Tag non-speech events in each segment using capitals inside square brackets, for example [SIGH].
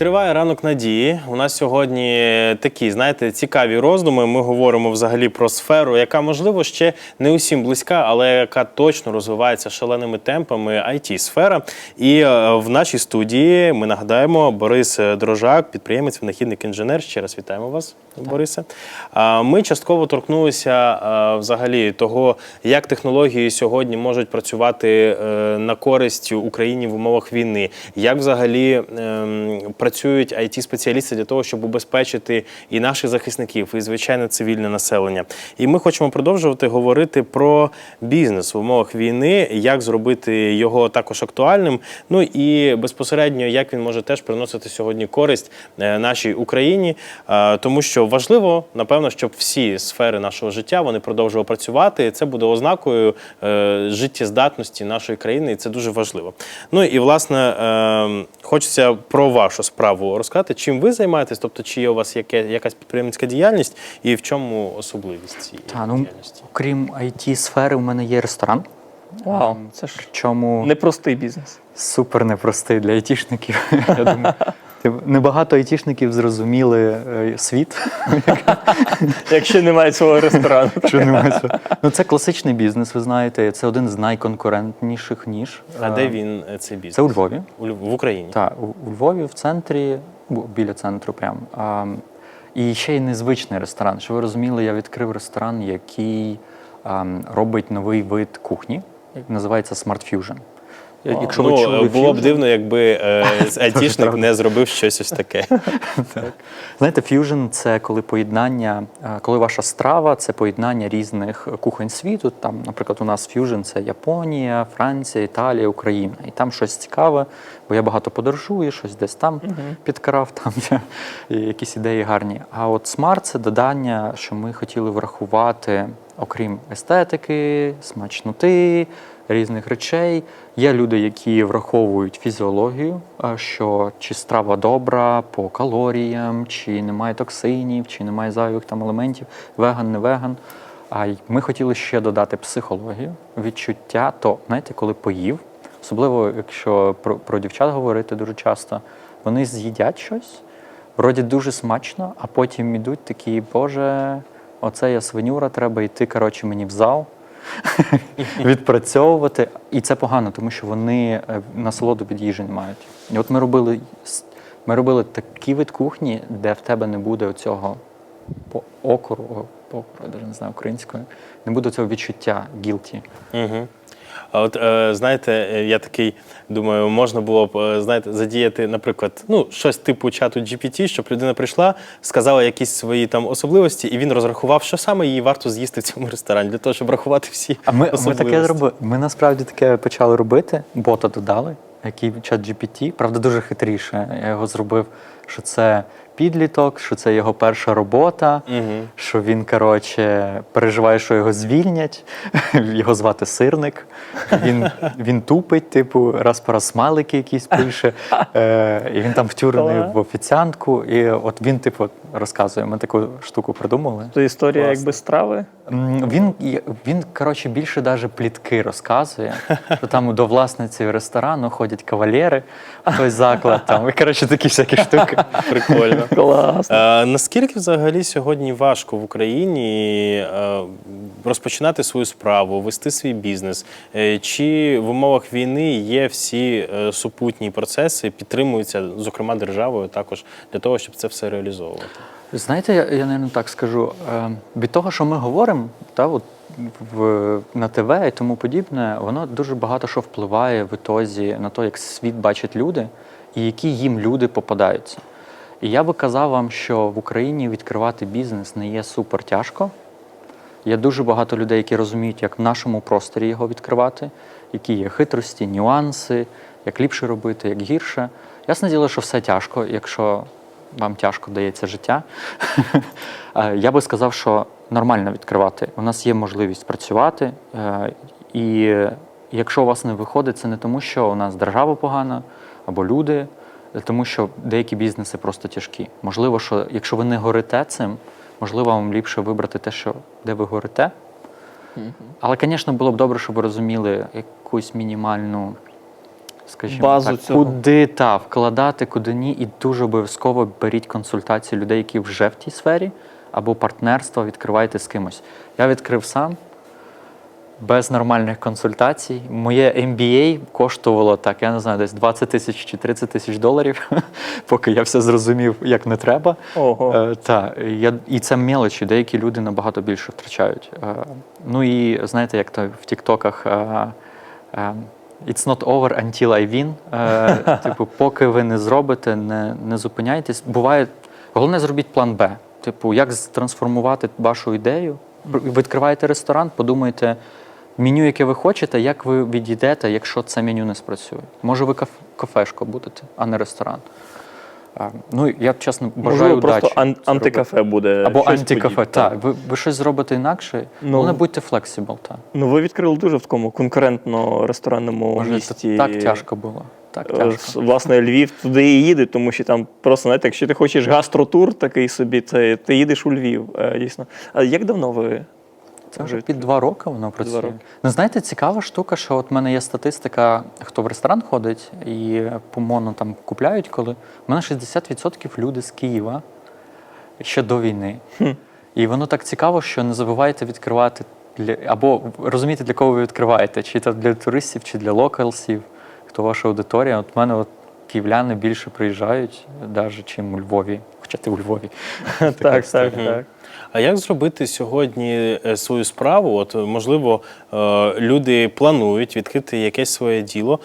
Триває ранок надії. У нас сьогодні такі, знаєте, цікаві роздуми. Ми говоримо взагалі про сферу, яка можливо ще не усім близька, але яка точно розвивається шаленими темпами it сфера І е, в нашій студії ми нагадаємо Борис Дрожак, підприємець, винахідник інженер. Ще раз вітаємо вас, Борисе. А, Ми частково торкнулися взагалі того, як технології сьогодні можуть працювати е, на користь Україні в умовах війни, як взагалі ем, працюють it спеціалісти для того, щоб убезпечити і наших захисників, і звичайно цивільне населення. І ми хочемо продовжувати говорити про бізнес в умовах війни, як зробити його також актуальним. Ну і безпосередньо, як він може теж приносити сьогодні користь е, нашій Україні, тому що важливо, напевно, щоб всі сфери нашого життя вони продовжували працювати. Це буде ознакою е, життєздатності нашої країни, і це дуже важливо. Ну і власне е, хочеться про вашу справу розказати. Чим ви займаєтесь, тобто чи є у вас яке, якась підприємницька діяльність, і в чому особливість цієї Та, ну, діяльності? окрім it сфери, у мене є ресторан. Вау, це ж Чому непростий бізнес. супер непростий для айтішників. [LAUGHS] Я думаю, небагато айтішників зрозуміли е, світ. [LAUGHS] Якщо немає свого ресторану. Що. Ну, це класичний бізнес, ви знаєте. Це один з найконкурентніших ніж. А Е, де він е, цей бізнес? Це у Львові. В Україні. Так, у, Львові, в центрі, біля центру прям. І ще й незвичний ресторан. Щоб ви розуміли, я відкрив ресторан, який робить новий вид кухні, називається Smart Fusion. Якщо ну, ви чули було б дивно, якби е, [LAUGHS] айтішник не зробив щось ось таке. [LAUGHS] Знаєте, ф'южн це коли поєднання, е, коли ваша страва це поєднання різних кухонь світу. Там, наприклад, у нас ф'южн це Японія, Франція, Італія, Україна. І там щось цікаве, бо я багато подорожую, щось десь там підкрав, [LAUGHS] там якісь ідеї гарні. А от смарт це додання, що ми хотіли врахувати, окрім естетики, смачноти. Різних речей. Є люди, які враховують фізіологію, що чи страва добра по калоріям, чи немає токсинів, чи немає зайвих там елементів, веган, не веган. А ми хотіли ще додати психологію, відчуття, то знаєте, коли поїв, особливо якщо про, про дівчат говорити дуже часто, вони з'їдять щось, вроді дуже смачно, а потім ідуть такі, Боже, оце я свинюра, треба йти коротше, мені в зал [LAUGHS] відпрацьовувати. І це погано, тому що вони е, насолоду від їжі не мають. І от ми робили ми робили такий вид кухні, де в тебе не буде оцього по- окору, о, я навіть не знаю українською, не буде цього відчуття guilty. А от е, знаєте, е, я такий думаю, можна було б е, знаєте, задіяти, наприклад, ну щось типу чату GPT, щоб людина прийшла, сказала якісь свої там особливості, і він розрахував, що саме їй варто з'їсти в цьому ресторані для того, щоб рахувати всі А ми, ми таке зробили. Ми насправді таке почали робити. Бота додали, який чат GPT, правда, дуже хитріше. Я його зробив, що це підліток, що це його перша робота, Мгм. що він, коротше, переживає, що його звільнять. [LAUGHS] Його звати сирник. Він, він тупить, типу, раз по раз смайлики якісь пише. Е, і він там втюрений в офіціантку. І от він, типу, розказує. Ми таку штуку придумали. Це історія Класно. якби страви. Він, він коротше, більше даже плітки розказує, що там до власниці ресторану ходять кавалери, в той заклад там. І коротше такі всякі штуки. Прикольно. Класно. Е, наскільки взагалі сьогодні важко в Україні е, розпочинати свою справу, вести свій бізнес? Е, чи в умовах війни є всі е, супутні процеси, підтримуються, зокрема, державою також для того, щоб це все реалізовувати? Знаєте, я, я не так скажу. Е, від того, що ми говоримо, та, от, в, на ТВ і тому подібне, воно дуже багато що впливає в ітозі на те, як світ бачать люди і які їм люди попадаються. І я би казав вам, що в Україні відкривати бізнес не є супер тяжко. Є дуже багато людей, які розуміють, як в нашому просторі його відкривати, які є хитрості, нюанси, як ліпше робити, як гірше. Ясне діло, що все тяжко, якщо вам тяжко дається життя. [LAUGHS] Е, Я би сказав, що нормально відкривати. У нас є можливість працювати, е, і якщо у вас не виходить, це не тому, що у нас держава погана або люди, тому що деякі бізнеси просто тяжкі. Можливо, що якщо ви не горите цим, можливо, вам ліпше вибрати те, що де ви горите. Але, звісно, було б добре, щоб ви розуміли якусь мінімальну скажімо Базу так, цього. куди та вкладати, куди ні, і дуже обов'язково беріть консультації людей, які вже в тій сфері, або партнерство відкривайте з кимось. Я відкрив сам без нормальних консультацій. Моє MBA коштувало так, я не знаю, десь 20 тисяч чи 30 тисяч доларів, [LAUGHS] поки я все зрозумів, як не треба. Ого. Е, та, я, і це мелочі, деякі люди набагато більше втрачають. Е, ну і знаєте, як то в Тіктоках. Е, е, It's not over until I win. Е, [LAUGHS] типу, поки ви не зробите, не, не зупиняйтесь. Буває, головне зробіть план Б. Типу, як трансформувати вашу ідею. Бр- Відкриваєте ресторан, подумайте, меню, яке ви хочете, як ви відійдете, якщо це меню не спрацює. Може, ви каф- кафешко будете, а не ресторан. Ну, я чесно бажаю Можливо, просто удачі. ан- антикафе буде. або щось антикафе, так. Ви, ви щось зробите інакше, Ну. головне будьте флексибл, так. Ну, ви відкрили дуже в такому конкурентно ресторанному Може, місті. так тяжко було. Так Е, тяжко. Власне, Львів туди і їде, тому що там просто, знаєте, якщо ти хочеш гастротур такий собі, це ти їдеш у Львів, е, дійсно. А як давно ви? Це вже під два роки воно працює. роки. Ну, знаєте, цікава штука, що от в мене є статистика, хто в ресторан ходить і помоно там купляють, коли. У мене 60% люди з Києва ще до війни. І воно так цікаво, що не забувайте відкривати для або розуміти, для кого ви відкриваєте, чи це для туристів, чи для локалсів, хто ваша аудиторія. От в мене от київляни більше приїжджають, навіть чим у Львові, хоча ти у Львові. [LAUGHS] Так, так, так. А як зробити сьогодні е, свою справу? От можливо, е, люди планують відкрити якесь своє діло,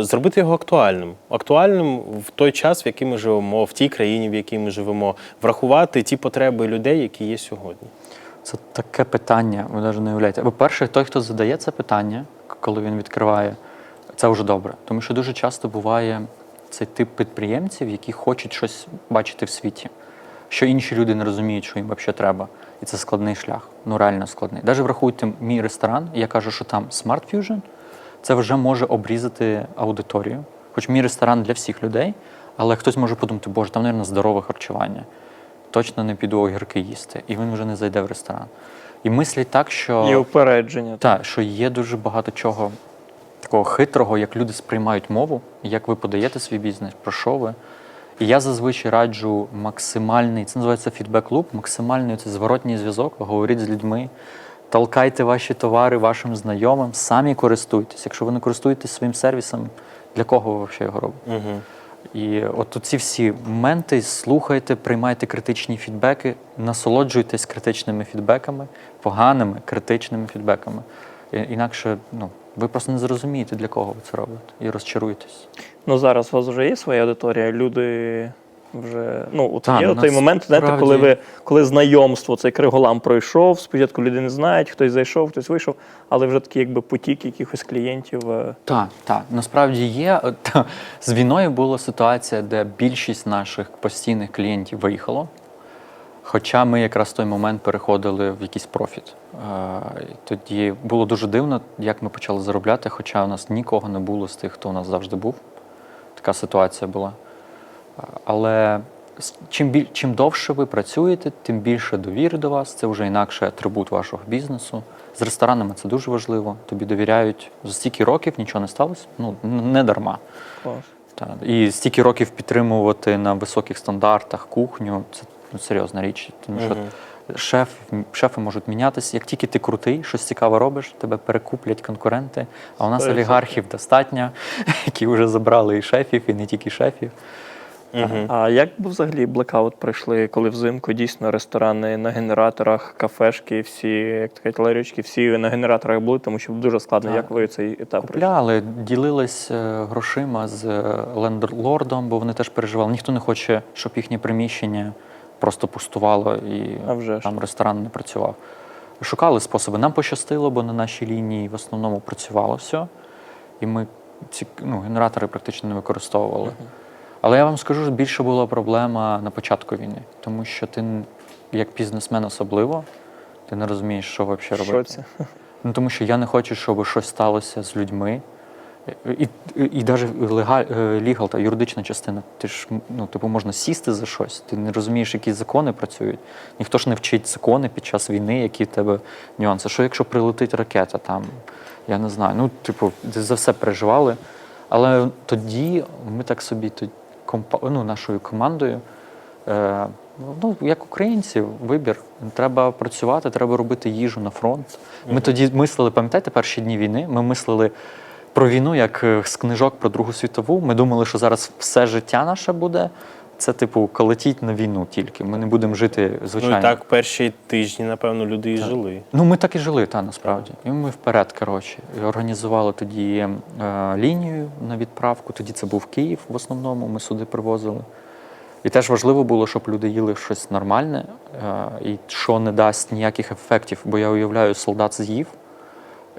зробити його актуальним. Актуальним в той час, в який ми живемо, в тій країні, в якій ми живемо, врахувати ті потреби людей, які є сьогодні. Це таке питання, ви навіть не уявляєте. По-перше, той, хто задає це питання, коли він відкриває, це вже добре. Тому що дуже часто буває цей тип підприємців, які хочуть щось бачити в світі, що інші люди не розуміють, що їм взагалі треба. І це складний шлях. Ну реально складний. Навіть врахуйте мій ресторан, і я кажу, що там Smart Fusion, це вже може обрізати аудиторію. Хоч мій ресторан для всіх людей, але хтось може подумати, боже, там, мабуть, здорове харчування точно не піду огірки їсти, і він вже не зайде в ресторан. І мислять так, що, Є упередження. та, що є дуже багато чого такого хитрого, як люди сприймають мову, як ви подаєте свій бізнес, про що ви. І я зазвичай раджу максимальний, це називається фідбек-луп, максимальний це зворотній зв'язок, говоріть з людьми, толкайте ваші товари вашим знайомим, самі користуйтесь. Якщо ви не користуєтесь своїм сервісом, для кого ви взагалі його робите? Угу. І от ці всі моменти слухайте, приймайте критичні фідбеки, насолоджуйтесь критичними фідбеками, поганими критичними фідбеками. Інакше ну, ви просто не зрозумієте, для кого ви це робите, і розчаруєтесь. Ну зараз у вас вже є своя аудиторія, люди вже. Ну, от Та, є ну, той момент, знаєте, коли ви коли знайомство, цей криголам пройшов, спочатку люди не знають, хтось зайшов, хтось вийшов, але вже такий якби потік якихось клієнтів. е, Так, так. Насправді є. Та, з війною була ситуація, де більшість наших постійних клієнтів виїхало. Хоча ми якраз в той момент переходили в якийсь профіт. Е, Тоді було дуже дивно, як ми почали заробляти, хоча у нас нікого не було з тих, хто у нас завжди був. Така ситуація була. Е, Але чим, біль, чим довше ви працюєте, тим більше довіри до вас. Це вже інакший атрибут вашого бізнесу. З ресторанами це дуже важливо. Тобі довіряють за стільки років, нічого не сталося. Ну, не дарма. клас. І стільки років підтримувати на високих стандартах кухню це ну, серйозна річ. Тому що шеф, шефи можуть мінятися. Як тільки ти крутий, щось цікаве робиш, тебе перекуплять конкуренти. А у нас 100%. олігархів достатньо, [LAUGHS] які вже забрали і шефів, і не тільки шефів. А як би взагалі блекаут пройшли, коли взимку дійсно ресторани на генераторах, кафешки, всі, як такі ларючки, всі на генераторах були, тому що дуже складно, Так. як ви цей етап пройшли? Купляли, ділились е, грошима з е, лендлордом, бо вони теж переживали. Ніхто не хоче, щоб їхнє приміщення просто пустувало і А вже ж. там ресторан не працював. Шукали способи. Нам пощастило, бо на нашій лінії в основному працювало все. І ми ці ну, генератори практично не використовували. Але я вам скажу, що більше була проблема на початку війни, тому що ти, як бізнесмен особливо, ти не розумієш, що взагалі робити. шоці. Ну, тому що я не хочу, щоб щось сталося з людьми. І, і, і навіть легаль, е, лігал та юридична частина, ти ж ну, типу, можна сісти за щось, ти не розумієш, які закони працюють. Ніхто ж не вчить закони під час війни, які в тебе нюанси. Що якщо прилетить ракета там, я не знаю. Ну, типу, за все переживали. Але тоді ми так собі тоді, компа, ну, нашою командою, е, ну, як українці, вибір. Треба працювати, треба робити їжу на фронт. Ми тоді мислили, пам'ятаєте, перші дні війни, ми мислили про війну як е, з книжок про Другу світову. Ми думали, що зараз все життя наше буде. Це, типу, колетіть на війну тільки. Ми не будемо жити звичайно. Ну і так перші тижні, напевно, люди і жили. Ну, ми так і жили, та насправді. І ми вперед, коротше, і організували тоді е, лінію на відправку. Тоді це був Київ в основному. Ми сюди привозили. І теж важливо було, щоб люди їли щось нормальне е, і що не дасть ніяких ефектів. Бо я уявляю, солдат з'їв,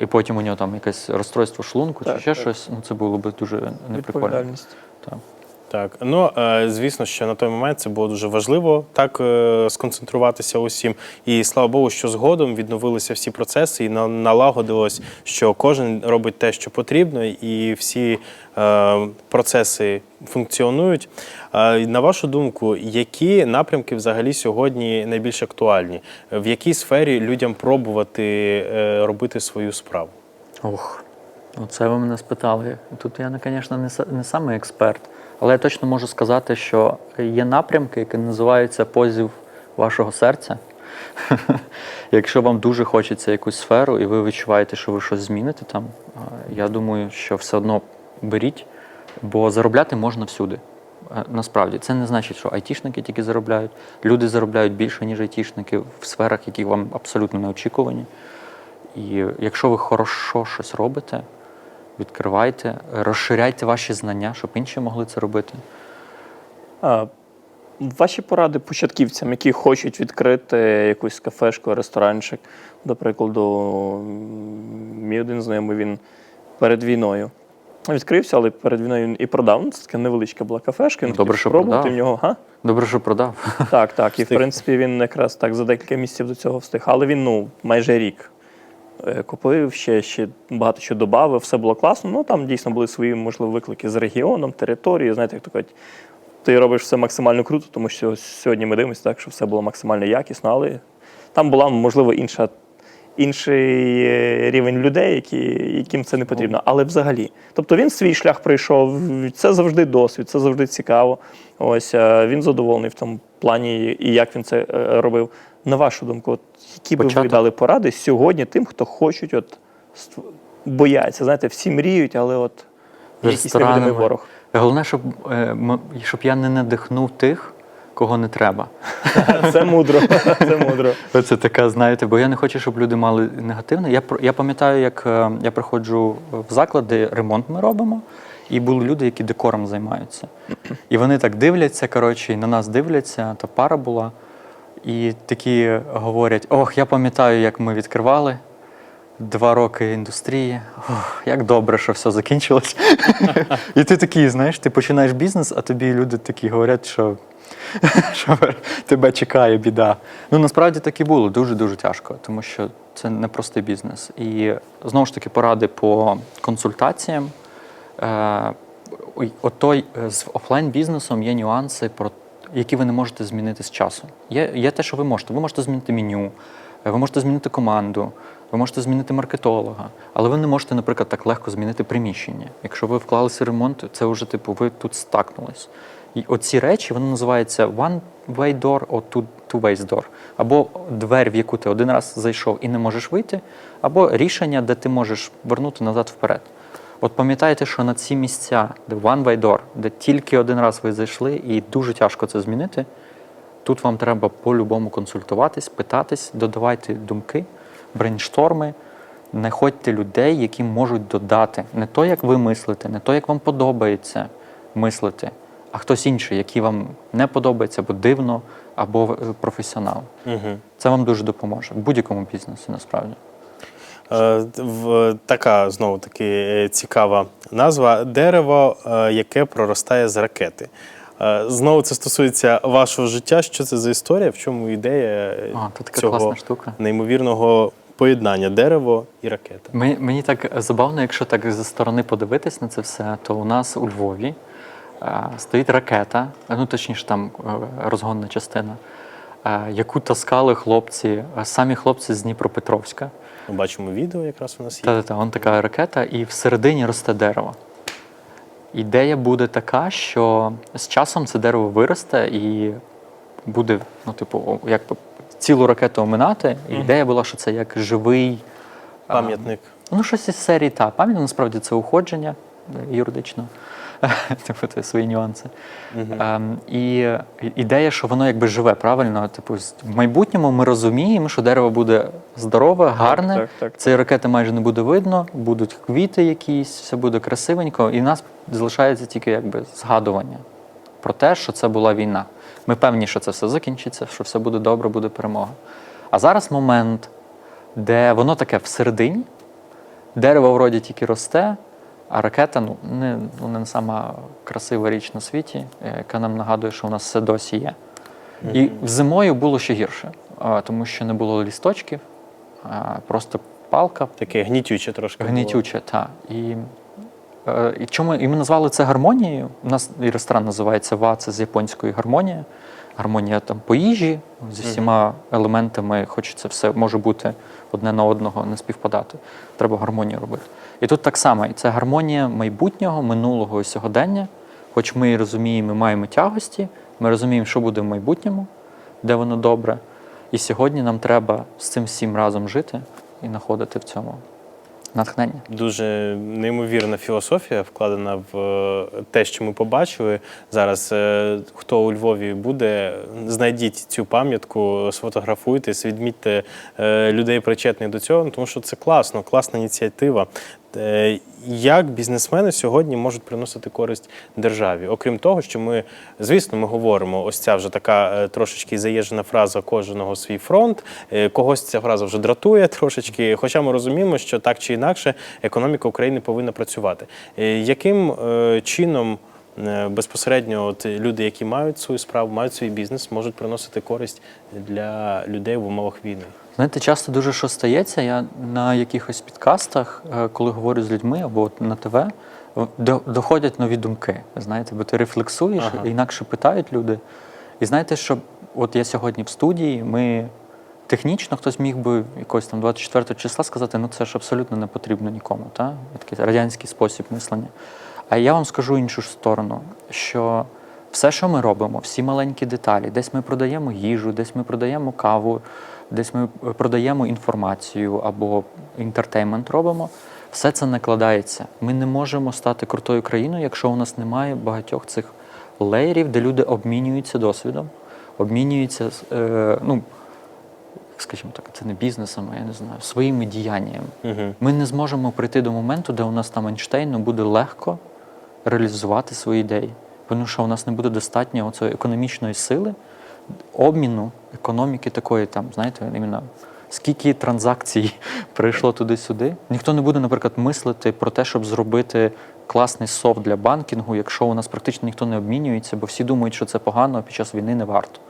і потім у нього там якесь розстройство шлунку чи Так, ще так. щось. Ну це було би дуже неприкольно. Відповідальність. Так. Так, ну е, звісно, що на той момент це було дуже важливо так е, сконцентруватися усім. І слава Богу, що згодом відновилися всі процеси і на- налагодилось, що кожен робить те, що потрібно, і всі е, процеси функціонують. На вашу думку, які напрямки взагалі сьогодні найбільш актуальні? В якій сфері людям пробувати робити свою справу? Ох, оце ви мене спитали. Тут я, звісно, не, не самий експерт, але я точно можу сказати, що є напрямки, які називаються позів вашого серця. [LAUGHS] Якщо вам дуже хочеться якусь сферу, і ви відчуваєте, що ви щось зміните там, я думаю, що все одно беріть, бо заробляти можна всюди. Насправді, це не значить, що айтішники тільки заробляють. Люди заробляють більше, ніж айтішники в сферах, які вам абсолютно не очікувані. І якщо ви хорошо щось робите, відкривайте, розширяйте ваші знання, щоб інші могли це робити. А, ваші поради початківцям, які хочуть відкрити якусь кафешку, ресторанчик, до прикладу, мій один знайомий він перед війною. Відкрився, але перед війною він і продав. Ну, це така невеличка була кафешка. Він Добре, хотів що продав. в нього. Га? Добре, що продав. Так, так. І в принципі він якраз так за декілька місяців до цього встиг. Але він ну майже рік купив, ще, ще багато що додав, все було класно. Ну там дійсно були свої, можливо, виклики з регіоном, територією. Знаєте, як то кажуть, ти робиш все максимально круто, тому що сьогодні ми дивимося так, що все було максимально якісно, але там була, можливо, інша. Інший е, рівень людей, які, яким це не потрібно. Але взагалі. Тобто він свій шлях пройшов, це завжди досвід, це завжди цікаво. Ось е, він задоволений в тому плані, і як він це е, робив. На вашу думку, от, які би ви дали поради сьогодні тим, хто хочуть, от бояться. Знаєте, всі мріють, але от є якийсь невидимий ворог. Головне, щоб, е, щоб я не надихнув тих, кого не треба. [LAUGHS] Це мудро. [LAUGHS] Це мудро. Це така, знаєте, бо я не хочу, щоб люди мали негативне. Я, я пам'ятаю, як е, я приходжу в заклад, де ремонт ми робимо, і були люди, які декором займаються. І вони так дивляться, коротше, і на нас дивляться, та пара була. І такі говорять: ох, я пам'ятаю, як ми відкривали. Два роки індустрії. Ох, як добре, що все закінчилось. [LAUGHS] І ти такий, знаєш, ти починаєш бізнес, а тобі люди такі говорять, що, [LAUGHS] що тебе чекає біда. Ну насправді так і було дуже-дуже тяжко, тому що це не простий бізнес. І знову ж таки поради по консультаціям. Е, ой, от той, е, з офлайн-бізнесом є нюанси, про, які ви не можете змінити з часом. Є, є те, що ви можете. Ви можете змінити меню, ви можете змінити команду, ви можете змінити маркетолога, але ви не можете, наприклад, так легко змінити приміщення. Якщо ви вклалися в ремонт, це вже типу ви тут стакнулись. І оці речі вони називаються one-way door or two- two-way door. Або двері, в яку ти один раз зайшов і не можеш вийти, або рішення, де ти можеш вернути назад вперед. От пам'ятайте, що на ці місця, де one way door, де тільки один раз ви зайшли, і дуже тяжко це змінити. Тут вам треба по-любому консультуватись, питатись, додавайте думки, брейншторми, знаходьте людей, які можуть додати не то, як ви мислите, не то, як вам подобається мислити, а хтось інший, який вам не подобається, або дивно, або е, професіонал. Угу. Це вам дуже допоможе в будь-якому бізнесі, насправді. Е, Така знову таки е, цікава назва дерево, е, яке проростає з ракети. Знову це стосується вашого життя. Що це за історія? В чому ідея А, така цього штука. неймовірного поєднання дерево і ракета? Мені, мені так забавно, якщо так зі сторони подивитись на це все, то у нас у Львові стоїть ракета, ну точніше, там розгонна частина, яку таскали хлопці, самі хлопці з Дніпропетровська. Ми бачимо відео, якраз у нас є. Та-та-та, вон така ракета, і всередині росте дерево. Ідея буде така, що з часом це дерево виросте і буде, ну, типу, як цілу ракету оминати. І ідея була, що це як живий. Пам'ятник. Ну, щось із серії та пам'ятник, насправді це уходження юридично. [LAUGHS] Типу, це свої нюанси. Ем, і ідея, що воно якби живе, правильно? Типу, в майбутньому ми розуміємо, що дерево буде здорове, гарне. так, так. Цієї ракети майже не буде видно, будуть квіти якісь, все буде красивенько, і в нас залишається тільки якби згадування про те, що це була війна. Ми певні, що це все закінчиться, що все буде добре, буде перемога. А зараз момент, де воно таке всередині, дерево вроді тільки росте, а ракета ну, не, ну, не сама красива річ на світі, е, яка нам нагадує, що у нас все досі є. І зимою було ще гірше, тому що не було лісточків, просто палка Таке гнітюче трошки. гнітюче. Та. І, е, і, чому, і ми назвали це гармонією. У нас і ресторан називається ВА, це з японської гармонія. Гармонія там по їжі, зі всіма елементами, хоч це все може бути одне на одного не співпадати. Треба гармонію робити. І тут так само, і це гармонія майбутнього, минулого і сьогодення. Хоч ми і розуміємо, ми маємо тягості, ми розуміємо, що буде в майбутньому, де воно добре. І сьогодні нам треба з цим всім разом жити і знаходити в цьому натхнення. Дуже неймовірна філософія вкладена в е, те, що ми побачили зараз. Е, Хто у Львові буде, знайдіть цю пам'ятку, сфотографуйтесь, відмітьте е, людей, причетних до цього, тому що це класно, класна ініціатива. Е, Як бізнесмени сьогодні можуть приносити користь державі? Окрім того, що ми, звісно, ми говоримо, ось ця вже така е, трошечки заєжена фраза кожного свій фронт. Е, Когось ця фраза вже дратує [LAUGHS] трошечки. Хоча ми розуміємо, що так чи інакше економіка України повинна працювати. Яким чином безпосередньо от люди, які мають свою справу, мають свій бізнес, можуть приносити користь для людей в умовах війни? Знаєте, часто дуже що стається. Я на якихось підкастах, е, коли говорю з людьми або на ТВ, доходять нові думки. Знаєте, бо ти рефлексуєш, Ага. інакше питають люди. І знаєте, що от я сьогодні в студії, ми технічно хтось міг би якогось там 24 числа сказати, ну це ж абсолютно не потрібно нікому. Та? Такий радянський спосіб мислення. А я вам скажу іншу сторону, що все, що ми робимо, всі маленькі деталі, десь ми продаємо їжу, десь ми продаємо каву, десь ми е, продаємо інформацію або інтертеймент робимо, все це накладається. Ми не можемо стати крутою країною, якщо у нас немає багатьох цих леєрів, де люди обмінюються досвідом, обмінюються, е, ну, скажімо так, це не бізнесом, а я не знаю, своїми діяннями. Угу. Ми не зможемо прийти до моменту, де у нас там Ейнштейну буде легко реалізувати свої ідеї. Тому що у нас не буде достатньо цієї економічної сили, обміну економіки такої, там, знаєте, іменно скільки транзакцій [LAUGHS] прийшло туди-сюди. Ніхто не буде, наприклад, мислити про те, щоб зробити класний софт для банкінгу, якщо у нас практично ніхто не обмінюється, бо всі думають, що це погано, а під час війни не варто.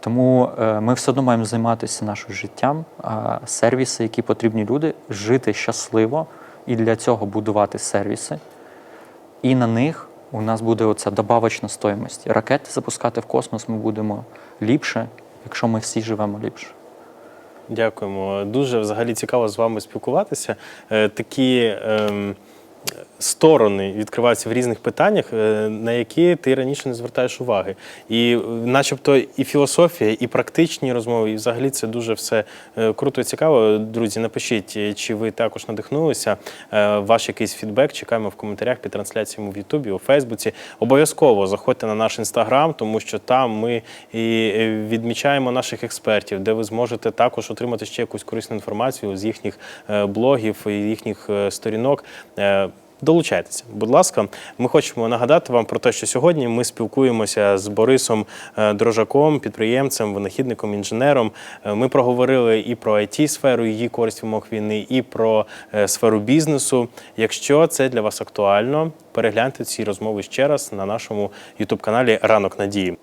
Тому е, ми все одно маємо займатися нашим життям, сервіси, які потрібні люди, жити щасливо і для цього будувати сервіси. І на них у нас буде оця добавочна стоїмость. Ракети запускати в космос ми будемо ліпше, якщо ми всі живемо ліпше. Дякуємо. Дуже взагалі цікаво з вами спілкуватися. Е, Такі ем, сторони відкриваються в різних питаннях, е, на які ти раніше не звертаєш уваги. І, е, начебто, і філософія, і практичні розмови, і взагалі це дуже все е, круто і цікаво. Друзі, напишіть, чи ви також надихнулися. Ваш якийсь фідбек чекаємо в коментарях під трансляціями в Ютубі, у Фейсбуці. Обов'язково заходьте на наш інстаграм, тому що там ми і відмічаємо наших експертів, де ви зможете також отримати ще якусь корисну інформацію з їхніх блогів їхніх сторінок. Долучайтеся, будь ласка. Ми хочемо нагадати вам про те, що сьогодні ми спілкуємося з Борисом е, Дрожаком, підприємцем, винахідником, інженером. Е, Ми проговорили і про it сферу її користь в умовах війни, і про е, сферу бізнесу. Якщо це для вас актуально, перегляньте ці розмови ще раз на нашому youtube каналі Ранок Надії.